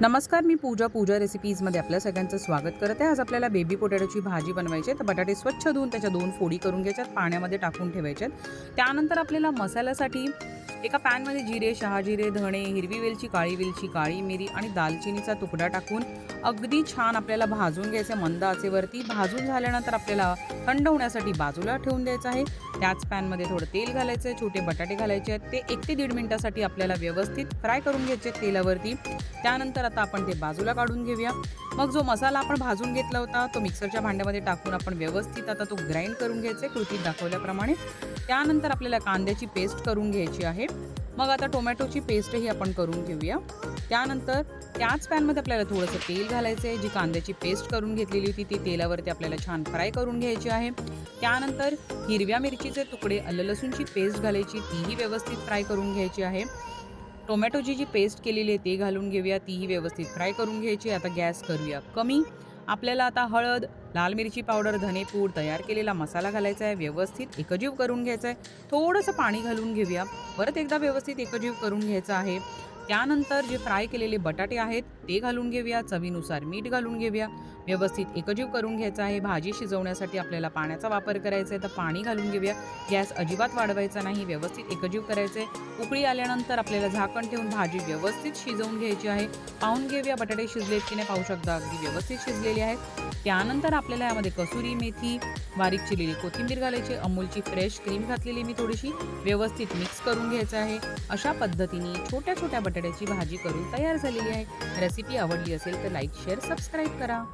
नमस्कार मी पूजा पूजा रेसिपीजमध्ये आपल्या सगळ्यांचं स्वागत करते. आज आपल्याला बेबी पोटॅटोची भाजी बनवायची आहे. तर बटाटे स्वच्छ धुवून त्याच्या दोन फोडी करून घ्यायच्यात पाण्यामध्ये टाकून ठेवायच्यात. त्यानंतर आपल्याला मसाल्यासाठी एका पॅनमध्ये जिरे शहाजिरे धणे हिरवी वेलची काळी वेलची काळी मिरी आणि दालचिनीचा तुकडा टाकून अगदी छान आपल्याला भाजून घ्यायचं आहे मंद आचेवरती. भाजून झाल्यानंतर आपल्याला थंड होण्यासाठी बाजूला ठेवून द्यायचं आहे. त्याच पॅनमध्ये थोडं तेल घालायचं आहे छोटे बटाटे घालायचे आहेत. ते एक ते दीड मिनिटासाठी आपल्याला व्यवस्थित फ्राय करून घ्यायचे आहेत तेलावरती. त्यानंतर आता आपण ते बाजूला काढून घेऊया. मग जो मसाला आपण भाजून घेतला होता तो मिक्सरच्या भांड्यामध्ये टाकून आपण व्यवस्थित आता तो ग्राइंड करून घ्यायचा आहे कृतीत दाखवल्याप्रमाणे. त्यानंतर आपल्याला कांद्याची पेस्ट करून घ्यायची आहे. मग आता टोमॅटोची पेस्टही आपण करून घेऊया. त्यानंतर त्याच पॅनमध्ये आपल्याला थोडंसं तेल घालायचं आहे. जी कांद्याची पेस्ट करून घेतलेली होती ती तेलावरती आपल्याला छान फ्राय करून घ्यायची आहे. त्यानंतर हिरव्या मिरचीचे तुकडे आलं लसूणची पेस्ट घालायची तीही व्यवस्थित फ्राय करून घ्यायची आहे. टोमॅटोची जी पेस्ट केलेली आहे ते घालून घेऊया तीही व्यवस्थित फ्राय करून घ्यायची आता गॅस करूया कमी. आपल्याला आता हळद लाल मिरची पावडर धनेपूड तयार केलेला मसाला घालायचा आहे व्यवस्थित एकजीव करून घ्यायचा आहे. थोडंसं पाणी घालून घेऊया. परत एकदा व्यवस्थित एकजीव करून घ्यायचं आहे. त्यानंतर जे फ्राय केलेले बटाटे आहेत ते घालून घेऊया. चवीनुसार मीठ घालून घेऊया. व्यवस्थित एकजीव करून घ्यायचं आहे. भाजी शिजवण्यासाठी आपल्याला पाण्याचा वापर करायचा आहे तर पाणी घालून घेऊया. गॅस अजिबात वाढवायचा नाही. व्यवस्थित एकजीव करायचं आहे. उकळी आल्यानंतर आपल्याला झाकण ठेवून भाजी व्यवस्थित शिजवून घ्यायची आहे. पाहून घेऊया. बटाटे शिजलेत की नाही पाहू शकता. अगदी व्यवस्थित शिजलेले आहेत. त्यानंतर आपल्याला यामध्ये कसुरी मेथी बारीक चिरलेली कोथिंबीर घालायची अमूलची फ्रेश क्रीम घातलेली मी थोडीशी व्यवस्थित मिक्स करून घ्यायचं आहे. अशा पद्धतीने छोट्या छोट्या बटाट्याची भाजी करून तयार झालेली आहे. रेसिपी आवडली असेल तर लाईक शेअर सबस्क्राईब करा.